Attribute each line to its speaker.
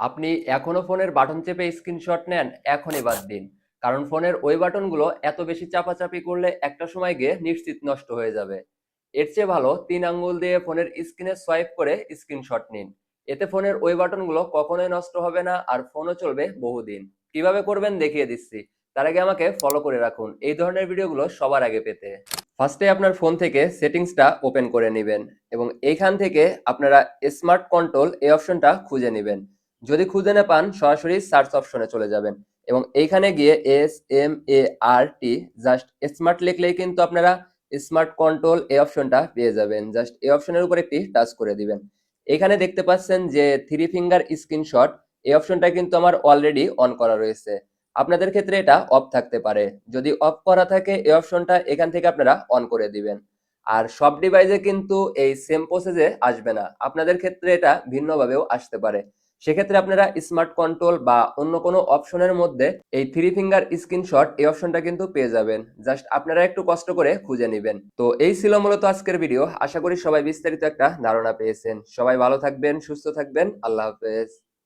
Speaker 1: আপনি এখনও ফোনের বাটন চেপে স্ক্রিনশট নেন, এখনই বাদ দিন। কারণ ফোনের ওই বাটনগুলো এত বেশি চাপাচাপি করলে একটা সময় গিয়ে নিশ্চিত নষ্ট হয়ে যাবে। এর চেয়ে ভালো তিন আঙ্গুল দিয়ে ফোনের স্ক্রিনে সোয়াইপ করে স্ক্রিনশট নিন। এতে ফোনের ওই বাটনগুলো কখনোই নষ্ট হবে না আর ফোনও চলবে বহুদিন। কীভাবে করবেন দেখিয়ে দিচ্ছি। তার আগে আমাকে ফলো করে রাখুন। এই ধরনের ভিডিওগুলো সবার আগে পেতে। ফার্স্টে আপনার ফোন থেকে সেটিংসটা ওপেন করে নেবেন এবং এইখান থেকে আপনারা স্মার্ট কন্ট্রোল এই অপশনটা খুঁজে নেবেন। যদি খুঁজে না পান, সরাসরি সার্চ অপশনে চলে যাবেন। এবং এইখানে গিয়ে S M A R T just smart লিখলেই কিন্তু আপনারা স্মার্ট কন্ট্রোল এই অপশনটা পেয়ে যাবেন। জাস্ট এই অপশনের উপর একটি টাচ করে দিবেন। এখানে দেখতে পাচ্ছেন যে থ্রি ফিঙ্গার স্ক্রিনশট এই অপশনটা কিন্তু আমার অলরেডি অন করা রয়েছে। আপনাদের ক্ষেত্রে এটা অফ থাকতে পারে। যদি অফ করা থাকে এই অপশনটা এখান থেকে আপনারা অন করে দিবেন। আর সব ডিভাইসে কিন্তু এই সেম প্রসেসে আসবে না। আপনাদের ক্ষেত্রে এটা ভিন্নভাবেও আসতে পারে। সেক্ষেত্রে আপনারা স্মার্ট কন্ট্রোল বা অন্য কোনো অপশনের মধ্যে এই থ্রি ফিঙ্গার স্ক্রিনশট এই অপশনটা কিন্তু পেয়ে যাবেন। জাস্ট আপনারা একটু কষ্ট করে খুঁজে নেবেন। তো এই ছিল মূলত আজকের ভিডিও আশা করি সবাই বিস্তারিত একটা ধারণা পেয়েছেন। সবাই ভালো থাকবেন, সুস্থ থাকবেন। আল্লাহ হাফেজ।